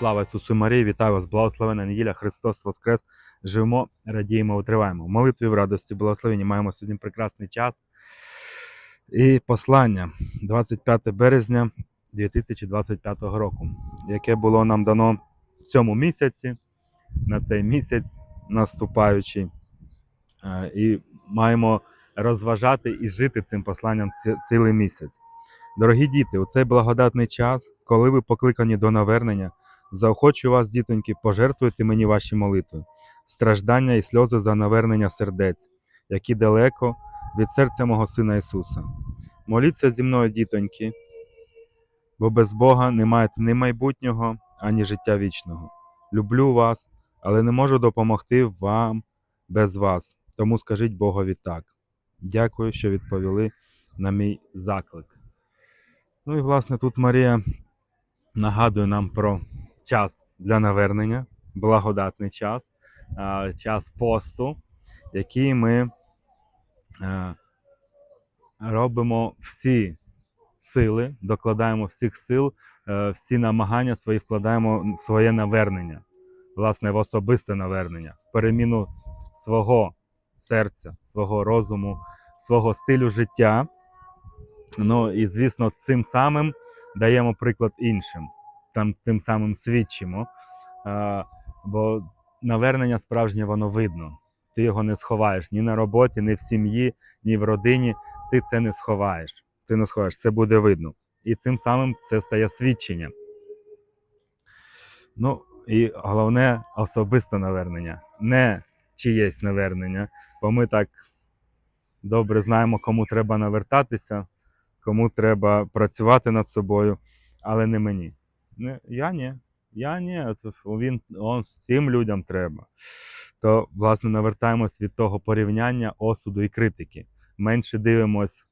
Слава Ісусу Марії, вітаю вас, благословена неділя, Христос Воскрес. Живемо, радіємо, утриваємо. Молитві в радості, благословенні. Маємо сьогодні прекрасний час. І послання 25 березня 2025 року, яке було нам дано в цьому місяці, на цей місяць наступаючий. Е, І маємо розважати і жити цим посланням цілий місяць. Дорогі діти, у цей благодатний час, коли ви покликані до навернення, заохочую вас, дітоньки, пожертвуйте мені ваші молитви, страждання і сльози за навернення сердець, які далеко від серця мого Сина Ісуса. Моліться зі мною, дітоньки, бо без Бога не маєте ні майбутнього, ані життя вічного. Люблю вас, але не можу допомогти вам без вас. Тому скажіть Богові так. Дякую, що відповіли на мій заклик. Ну і власне тут Марія нагадує нам про час для навернення, благодатний час, час посту, який ми робимо всі сили, докладаємо всіх сил, е, всі намагання свої вкладаємо в своє навернення, власне, в особисте навернення, в переміну свого серця, свого розуму, свого стилю життя. Ну і звісно, цим самим даємо приклад іншим, там тим самим свідчимо. А, бо навернення справжнє воно видно. Ти його не сховаєш ні на роботі, ні в сім'ї, ні в родині. Ти це не сховаєш. Ти не сховаєш, це буде видно. І цим самим це стає свідченням. Ну і головне особисте навернення, не чиєсь навернення, бо ми так добре знаємо, кому треба навертатися, кому треба працювати над собою, але не мені. Не, я ні. Я ні. Він он, цим людям треба. То, власне, навертаємось від того порівняння, осуду і критики. Менше дивимось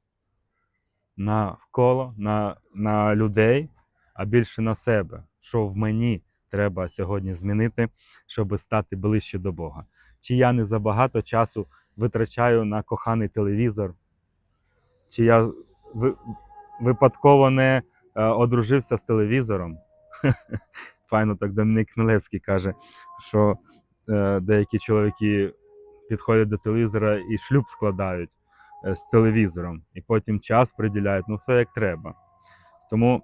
навколо, на, на людей, а більше на себе, що в мені треба сьогодні змінити, щоб стати ближче до Бога. Чи я не забагато часу витрачаю на коханий телевізор, чи я ви- випадково не е, одружився з телевізором. Файно так Домінік Хмелевський каже, що е, деякі чоловіки підходять до телевізора і шлюб складають е, з телевізором, і потім час приділяють, ну все як треба. Тому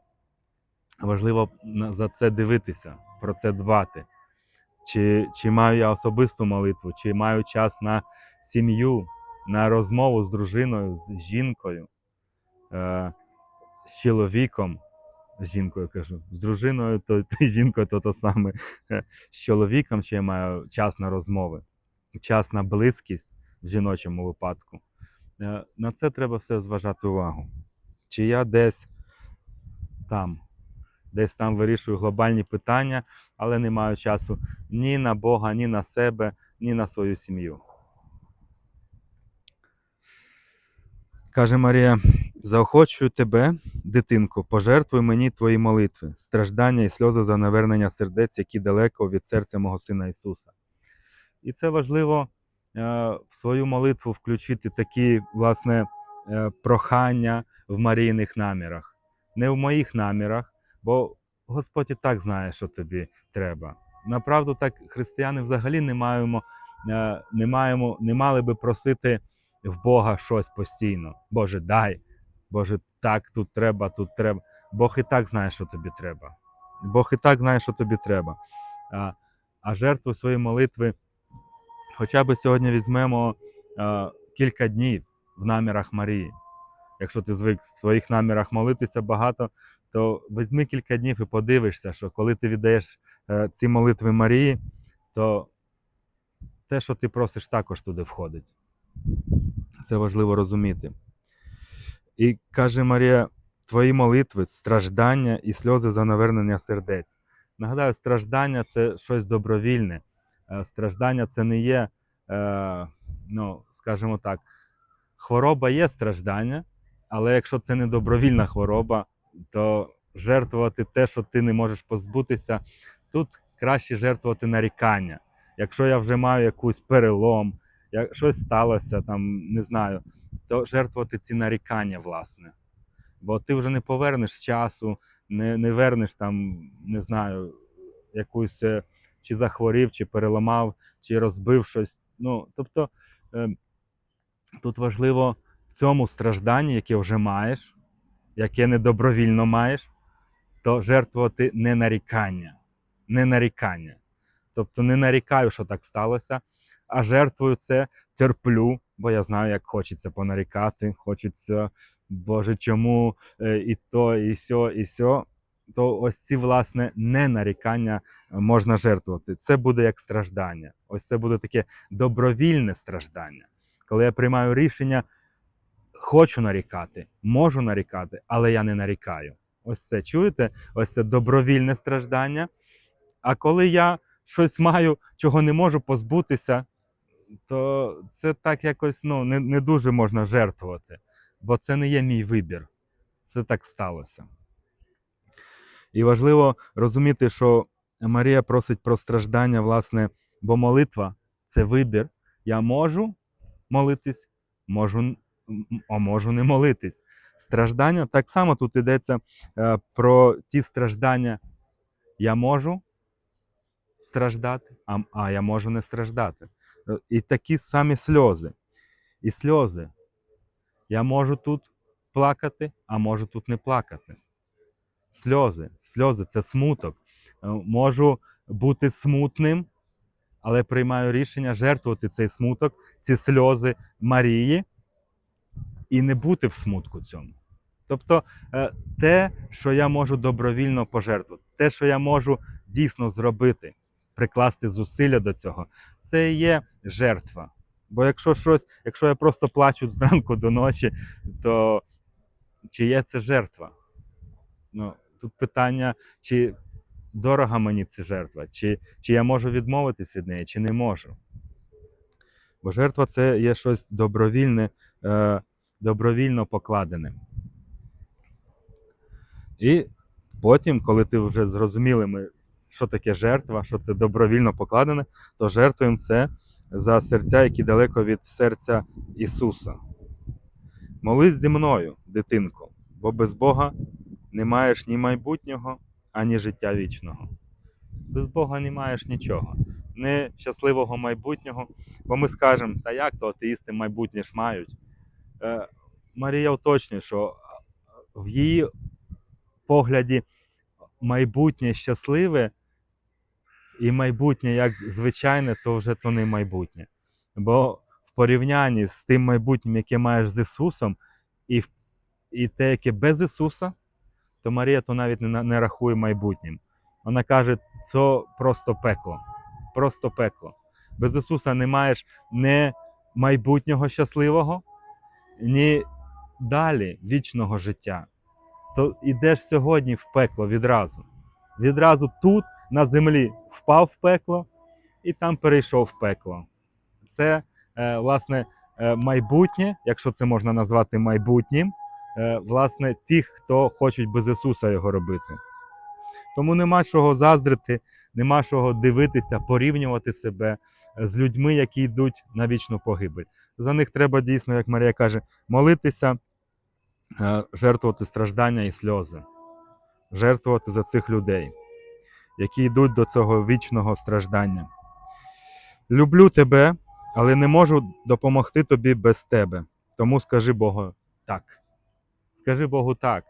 важливо за це дивитися, про це дбати. Чи, чи маю я особисту молитву, чи маю час на сім'ю, на розмову з дружиною, з жінкою, е, з чоловіком, з жінкою кажу, з дружиною, то, то жінкою, то то саме Е, з чоловіком, чи я маю час на розмови, час на близькість в жіночому випадку. Е, на це треба все зважати увагу. Чи я десь там, десь там вирішую глобальні питання, але не маю часу ні на Бога, ні на себе, ні на свою сім'ю. Каже Марія: заохочую тебе, дитинко, пожертвуй мені твої молитви, страждання і сльози за навернення сердець, які далеко від серця мого Сина Ісуса. І це важливо е, в свою молитву включити такі, власне, е, прохання в Марійних намірах, не в моїх намірах, бо Господь і так знає, що тобі треба. Направду, так християни взагалі не маємо, е, не маємо, не мали би просити в Бога щось постійно. Боже, дай, Боже, так тут треба, тут треба. Бог і так знає, що тобі треба. Бог і так знає, що тобі треба. А, а жертву своєї молитви, хоча б сьогодні візьмемо е, кілька днів в намірах Марії. Якщо ти звик в своїх намірах молитися багато, то візьми кілька днів і подивишся, що коли ти віддаєш е, ці молитви Марії, то те, що ти просиш, також туди входить. Це важливо розуміти. І каже Марія, твої молитви, страждання і сльози за навернення сердець. Нагадаю, страждання це щось добровільне. Е, Страждання це не є, е, ну, скажімо так, хвороба є страждання, але якщо це не добровільна хвороба, то жертвувати те, що ти не можеш позбутися, тут краще жертвувати нарікання. Якщо я вже маю якийсь перелом, як щось сталося, там, не знаю, то жертвувати ці нарікання, власне. Бо ти вже не повернеш часу, не, не вернеш там, не знаю, якусь е, чи захворів, чи переламав, чи розбив щось. Ну, тобто е, тут важливо в цьому стражданні, яке вже маєш, яке недобровільно маєш, то жертвувати не нарікання. Не нарікання. Тобто не нарікаю, що так сталося, а жертвую це, терплю, бо я знаю, як хочеться понарікати, хочеться, Боже, чому е, і то, і сьо, і сьо. То ось ці, власне, не нарікання можна жертвувати. Це буде як страждання. Ось це буде таке добровільне страждання. Коли я приймаю рішення, хочу нарікати, можу нарікати, але я не нарікаю. Ось це чуєте? Ось це добровільне страждання. А коли я щось маю, чого не можу позбутися, то це так якось ну, не, не дуже можна жертвувати, бо це не є мій вибір. Це так сталося. І важливо розуміти, що Марія просить про страждання, власне, бо молитва це вибір. Я можу молитись, можу, а можу не молитись. Страждання так само тут йдеться е, про ті страждання. Я можу страждати, а, а я можу не страждати. І такі самі сльози. І сльози. Я можу тут плакати, а можу тут не плакати. Сльози. Сльози це смуток. Е, Можу бути смутним, але приймаю рішення жертвувати цей смуток, ці сльози Марії і не бути в смутку цьому. Тобто е, те, що я можу добровільно пожертвувати, те, що я можу дійсно зробити, прикласти зусилля до цього, це і є жертва. Бо якщо щось, якщо я просто плачу зранку до ночі, то чи є це жертва? Ну, тут питання, чи дорога мені ця жертва, чи, чи я можу відмовитись від неї, чи не можу. Бо жертва це є щось добровільне, е, добровільно покладене. І потім, коли ти вже зрозуміли, ми, що таке жертва, що це добровільно покладене, то жертвуємо це за серця, які далеко від серця Ісуса. Молись зі мною, дитинко, бо без Бога не маєш ні майбутнього, ані життя вічного. Без Бога не маєш нічого, не щасливого майбутнього. Бо ми скажемо, та як то атеїсти майбутнє ж мають. Е, Марія уточнює, що в її погляді майбутнє щасливе і майбутнє як звичайне, то вже то не майбутнє. Бо в порівнянні з тим майбутнім, яке маєш з Ісусом, і, і те, яке без Ісуса, то Марія то навіть не, не рахує майбутнім. Вона каже, це просто пекло. Просто пекло. Без Ісуса не маєш не майбутнього щасливого, ні далі вічного життя. То йдеш сьогодні в пекло відразу. Відразу тут, на землі, впав в пекло і там перейшов в пекло. Це, е, власне, е, майбутнє, якщо це можна назвати майбутнім, е, власне, тих, хто хочуть без Ісуса його робити. Тому нема чого заздрити, нема чого дивитися, порівнювати себе з людьми, які йдуть на вічну погибель. За них треба дійсно, як Марія каже, молитися, жертвувати страждання і сльози, жертвувати за цих людей, які йдуть до цього вічного страждання. Люблю тебе, але не можу допомогти тобі без тебе. Тому скажи Богу так. Скажи Богу так.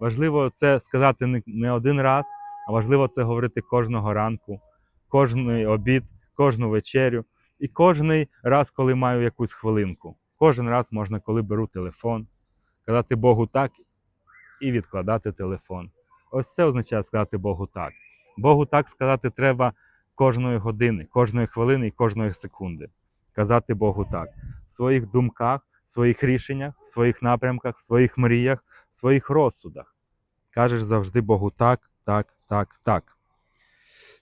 Важливо це сказати не- один раз, а важливо це говорити кожного ранку, кожний обід, кожну вечерю і кожний раз, коли маю якусь хвилинку. Кожен раз можна, коли беру телефон, казати Богу так і відкладати телефон. Ось це означає сказати Богу так. Богу так сказати треба кожної години, кожної хвилини і кожної секунди. Казати Богу так. В своїх думках, в своїх рішеннях, в своїх напрямках, в своїх мріях, в своїх розсудах. Кажеш завжди Богу так, так, так, так.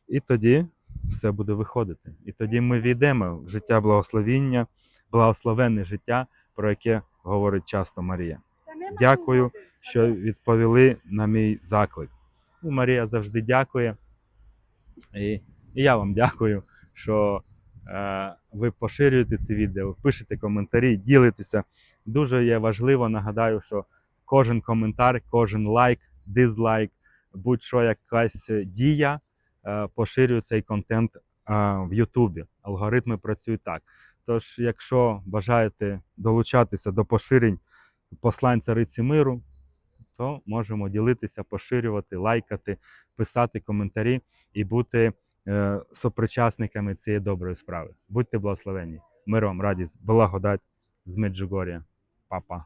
І тоді все буде виходити. І тоді ми війдемо в життя благословіння, благословенне життя, про яке говорить часто Марія. Дякую, що відповіли на мій заклик. Ну, Марія завжди дякує. І, і я вам дякую, що е, ви поширюєте ці відео, пишете коментарі, ділитеся. Дуже є важливо, нагадаю, що кожен коментар, кожен лайк, дизлайк, будь-що якась дія е, поширюю цей контент е, в Ютубі. Алгоритми працюють так. Тож, якщо бажаєте долучатися до поширень послань цариці миру, то можемо ділитися, поширювати, лайкати, писати коментарі і бути е, сопричасниками цієї доброї справи. Будьте благословені. Миром, радість, благодать з Меджугор'я. Па-па.